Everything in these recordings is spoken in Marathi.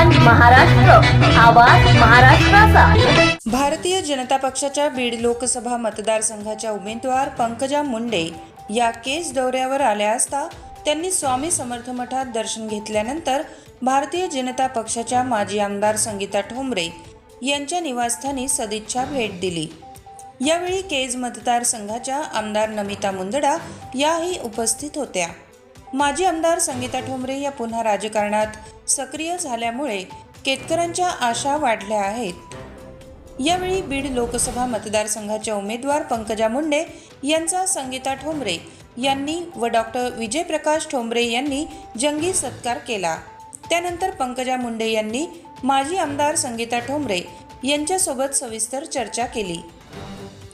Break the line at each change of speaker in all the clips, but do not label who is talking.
आवाज महाराष्ट्र आवाज महाराष्ट्राचा.
भारतीय जनता पक्षाच्या बीड लोकसभा मतदारसंघाच्या उमेदवार पंकजा मुंडे या केस दौऱ्यावर आल्या असता त्यांनी स्वामी समर्थ मठात दर्शन घेतल्यानंतर भारतीय जनता पक्षाच्या माजी आमदार संगीता ठोंबरे यांच्या निवासस्थानी सदिच्छा भेट दिली. यावेळी केज मतदारसंघाच्या आमदार नमिता मुंदडा याही उपस्थित होत्या. माजी आमदार संगीता ठोंबरे या पुन्हा राजकारणात सक्रिय झाल्यामुळे केतकरांच्या आशा वाढल्या आहेत. यावेळी बीड लोकसभा मतदारसंघाच्या उमेदवार पंकजा मुंडे यांचा संगीता ठोंबरे यांनी व डॉक्टर विजयप्रकाश ठोंबरे यांनी जंगी सत्कार केला. त्यानंतर पंकजा मुंडे यांनी माजी आमदार संगीता ठोंबरे यांच्यासोबत सविस्तर चर्चा केली.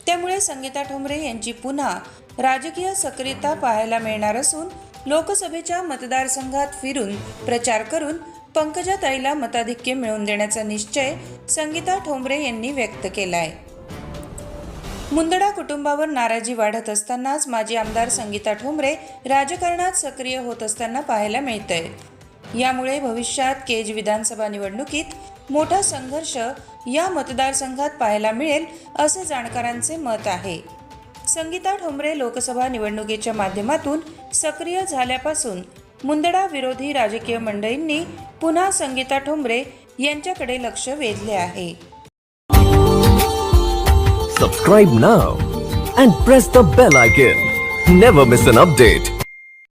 त्यामुळे संगीता ठोंबरे यांची पुन्हा राजकीय सक्रियता पाहायला मिळणार असून लोकसभेच्या मतदारसंघात फिरून प्रचार करून पंकजाताईला मताधिक्य मिळवून देण्याचा निश्चय संगीता ठोंबरे यांनी व्यक्त केलाय. मुंदडा कुटुंबावर नाराजी वाढत असतानाच माजी आमदार संगीता ठोंबरे राजकारणात सक्रिय होत असताना पाहायला मिळतंय. यामुळे भविष्यात केज विधानसभा निवडणुकीत मोठा संघर्ष या मतदारसंघात पाहायला मिळेल असे जाणकारांचे मत आहे. संगीता ठोंबरे लोकसभा निवडणुकीच्या माध्यमातून सक्रिय झाल्यापासून मुंदडा विरोधी राजकीय मंडळींनी पुन्हा संगीता ठोंबरे यांच्याकडे लक्ष वेधले आहे.
Subscribe now and press the bell icon never miss an update